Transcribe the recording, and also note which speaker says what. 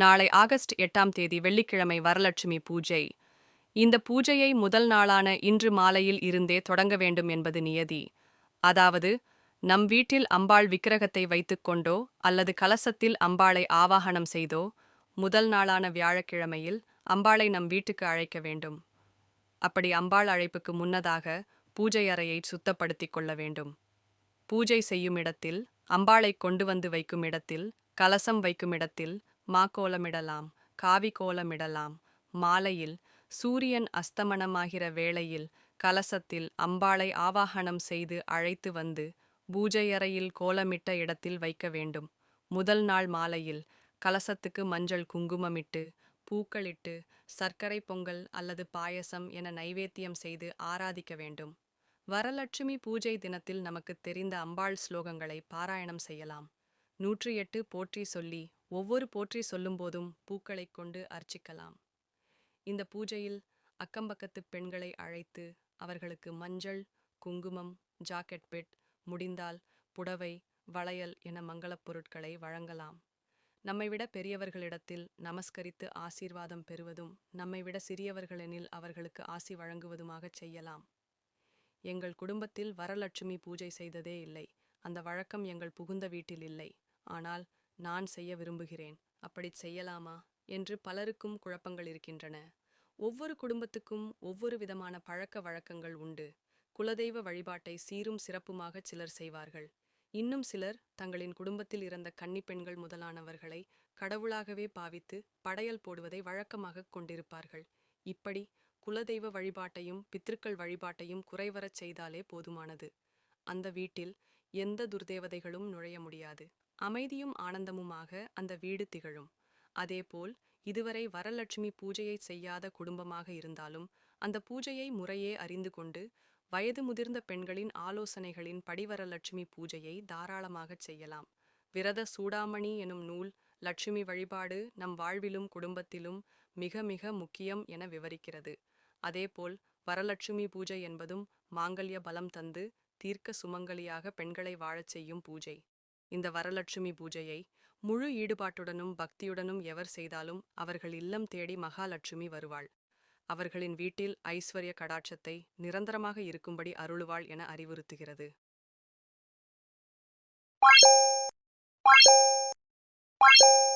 Speaker 1: நாளை ஆகஸ்ட் எட்டாம் தேதி வெள்ளிக்கிழமை வரலட்சுமி பூஜை. இந்த பூஜையை முதல் நாளான இன்று மாலையில் இருந்தே தொடங்க வேண்டும் என்பது நியதி. அதாவது நம் வீட்டில் அம்பாள் விக்கிரகத்தை வைத்துக்கொண்டோ அல்லது கலசத்தில் அம்பாளை ஆவாகனம் செய்தோ முதல் நாளான வியாழக்கிழமையில் அம்பாளை நம் வீட்டுக்கு அழைக்க வேண்டும். அப்படி அம்பாள் அழைப்புக்கு முன்னதாக பூஜை அறையை சுத்தப்படுத்திக் கொள்ள வேண்டும். பூஜை செய்யும் இடத்தில் அம்பாளை கொண்டு வந்து வைக்கும் இடத்தில் கலசம் வைக்கும் இடத்தில் மாக்கோலமிடலாம் காவி கோலமிடலாம். மாலையில் சூரியன் அஸ்தமனமாகிற வேளையில் கலசத்தில் அம்பாளை ஆவாகனம் செய்து அழைத்து வந்து பூஜையறையில் கோலமிட்ட இடத்தில் வைக்க வேண்டும். முதல் நாள் மாலையில் கலசத்துக்கு மஞ்சள் குங்குமமிட்டு பூக்களிட்டு சர்க்கரை பொங்கல் அல்லது பாயசம் என நைவேத்தியம் செய்து ஆராதிக்க வேண்டும். வரலட்சுமி பூஜை தினத்தில் நமக்கு தெரிந்த அம்பாள் ஸ்லோகங்களை பாராயணம் செய்யலாம். நூற்றி எட்டு போற்றி சொல்லி ஒவ்வொரு போற்றி சொல்லும்போதும் பூக்களைக் கொண்டு அர்ச்சிக்கலாம். இந்த பூஜையில் அக்கம்பக்கத்து பெண்களை அழைத்து அவர்களுக்கு மஞ்சள் குங்குமம் ஜாக்கெட் பெட் முடிந்தால் புடவை வளையல் என மங்களப் பொருட்களை வழங்கலாம். நம்மை விட பெரியவர்களிடத்தில் நமஸ்கரித்து ஆசீர்வாதம் பெறுவதும் நம்மை விட சிறியவர்களெனில் அவர்களுக்கு ஆசி வழங்குவதுமாகச் செய்யலாம். எங்கள் குடும்பத்தில் வரலட்சுமி பூஜை செய்ததே இல்லை. அந்த வழக்கம் எங்கள் புகுந்த வீட்டில் இல்லை. ஆனால் நான் செய்ய விரும்புகிறேன். அப்படிச் செய்யலாமா? என்று பலருக்கும் குழப்பங்கள் இருக்கின்றன. ஒவ்வொரு குடும்பத்துக்கும் ஒவ்வொரு விதமான பழக்க வழக்கங்கள் உண்டு. குலதெய்வ வழிபாட்டை சீரும் சிறப்புமாகச் சிலர் செய்வார்கள். இன்னும் சிலர் தங்களின் குடும்பத்தில் இறந்த கன்னிப் பெண்கள் முதலானவர்களை கடவுளாகவே பாவித்து படையல் போடுவதை வழக்கமாகக் கொண்டிருப்பார்கள். இப்படி குலதெய்வ வழிபாட்டையும் பித்திருக்கள் வழிபாட்டையும் குறைவரச் செய்தாலே போதுமானது. அந்த வீட்டில் எந்த துர்தேவதைகளும் நுழைய முடியாது. அமைதியும் ஆனந்தமுமாக அந்த வீடு திகழும். அதேபோல் இதுவரை வரலட்சுமி பூஜையை செய்யாத குடும்பமாக இருந்தாலும் அந்த பூஜையை முறையே அறிந்து கொண்டு வயது முதிர்ந்த பெண்களின் ஆலோசனைகளின் படிவரலட்சுமி பூஜையை தாராளமாகச் செய்யலாம். விரத சூடாமணி எனும் நூல் லட்சுமி வழிபாடு நம் வாழ்விலும் குடும்பத்திலும் மிக மிக முக்கியம் என விவரிக்கிறது. அதேபோல் வரலட்சுமி பூஜை என்பதும் மாங்கல்ய பலம் தந்து தீர்க்க சுமங்கலியாக பெண்களை வாழச் செய்யும் பூஜை. இந்த வரலட்சுமி பூஜையை முழு ஈடுபாட்டுடனும் பக்தியுடனும் எவர் செய்தாலும் அவர்கள் இல்லம் தேடி மகாலட்சுமி வருவாள் அவர்களின் வீட்டில் ஐஸ்வர்ய கடாட்சத்தை நிரந்தரமாக இருக்கும்படி அருளுவாள் என அறிவுறுத்துகிறது Bye.